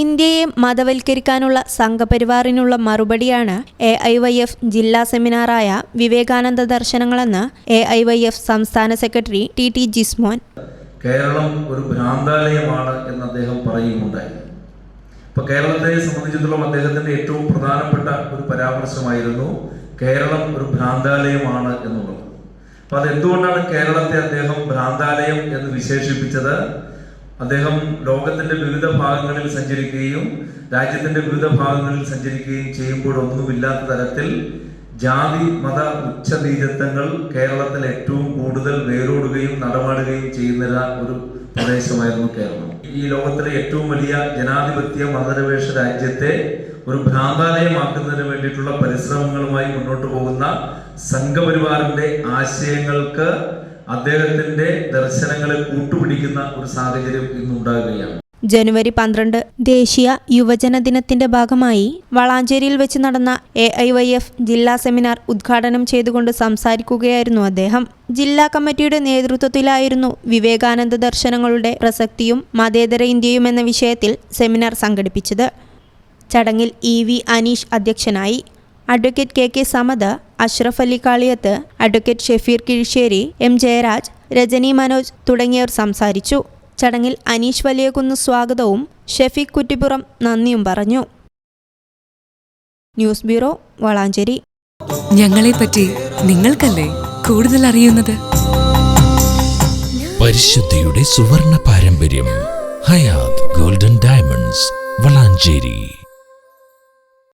ഇന്ത്യയെ മതവൽക്കരിക്കാനുള്ള സംഘപരിവാറിനുള്ള മറുപടിയാണ് A I Y F ജില്ലാ സെമിനാറായ വിവേകാനന്ദ ദർശനങ്ങളെന്ന് എ ഐ വൈ എഫ് സംസ്ഥാന secretary T T Jismon. Keralam ഒരു ഭ്രാന്താലയമാണ് എന്ന് അദ്ദേഹം പറയുകയുണ്ടായി ഇപ്പൊ കേരളത്തെ സംബന്ധിച്ചിടത്തോളം അദ്ദേഹത്തിന്റെ ഏറ്റവും പ്രധാനപ്പെട്ട ഒരു പരാമർശമായിരുന്നു കേരളം ഒരു ഭ്രാന്താലയമാണ് എന്നുള്ളത്. അപ്പൊ അതെന്തുകൊണ്ടാണ് കേരളത്തെ അദ്ദേഹം ഭ്രാന്താലയം എന്ന് വിശേഷിപ്പിച്ചത്? അദ്ദേഹം ലോകത്തിന്റെ വിവിധ ഭാഗങ്ങളിൽ സഞ്ചരിക്കുകയും രാജ്യത്തിന്റെ വിവിധ ഭാഗങ്ങളിൽ സഞ്ചരിക്കുകയും ചെയ്യുമ്പോഴൊന്നുമില്ലാത്ത തരത്തിൽ ജാതി മത ഉച്ചനീചത്വങ്ങൾ കേരളത്തിൽ ഏറ്റവും കൂടുതൽ വേരോടുകയും നടമാടുകയും ചെയ്യുന്ന ഒരു പ്രദേശമായിരുന്നു കേരളം. ഈ ലോകത്തിലെ ഏറ്റവും വലിയ ജനാധിപത്യ മതനിരപേക്ഷ രാജ്യത്തെ ഒരു ഭ്രാന്താലയമാക്കുന്നതിന് വേണ്ടിയിട്ടുള്ള പരിശ്രമങ്ങളുമായി മുന്നോട്ട് പോകുന്ന സംഘപരിവാറിന്റെ ആശയങ്ങൾക്ക് അദ്ദേഹത്തിന്റെ ദർശനങ്ങളെ കൂട്ടുപിടിക്കുന്ന ഒരു സാഹചര്യം ഇന്നുണ്ടാകുകയാണ്. ജനുവരി പന്ത്രണ്ട് ദേശീയ യുവജന ദിനത്തിന്റെ ഭാഗമായി വളാഞ്ചേരിയിൽ വെച്ച് നടന്ന എ ഐ വൈ എഫ് ജില്ലാ സെമിനാർ ഉദ്ഘാടനം ചെയ്തുകൊണ്ട് സംസാരിക്കുകയായിരുന്നു അദ്ദേഹം. ജില്ലാ കമ്മിറ്റിയുടെ നേതൃത്വത്തിലായിരുന്നു വിവേകാനന്ദ ദർശനങ്ങളുടെ പ്രസക്തിയും മതേതര ഇന്ത്യയും എന്ന വിഷയത്തിൽ സെമിനാർ സംഘടിപ്പിച്ചത്. ചടങ്ങിൽ ഇ വി അനീഷ് അധ്യക്ഷനായി. Advocate K K Samad Ashraf Ali Kaliyath advocate Shefeer Kizhissery M Jayaraj Rajani Manoj തുടങ്ങിയവർ സംസാരിച്ചു. ചടങ്ങിൽ അനീഷ് വലിയകുന്ന് സ്വാഗതവും ഷെഫീഖ് കുറ്റിപ്പുറം നന്ദിയും പറഞ്ഞു. News bureau Valanchery. ഞങ്ങളെ പറ്റി നിങ്ങൾക്കല്ലേ കൂടുതൽ അറിയുന്നത്? പരിശുദ്ധിയുടെ സുവർണ പാരമ്പര്യം ഹയാത് ഗോൾഡൻ ഡയമണ്ട്സ് വളാഞ്ചേരി.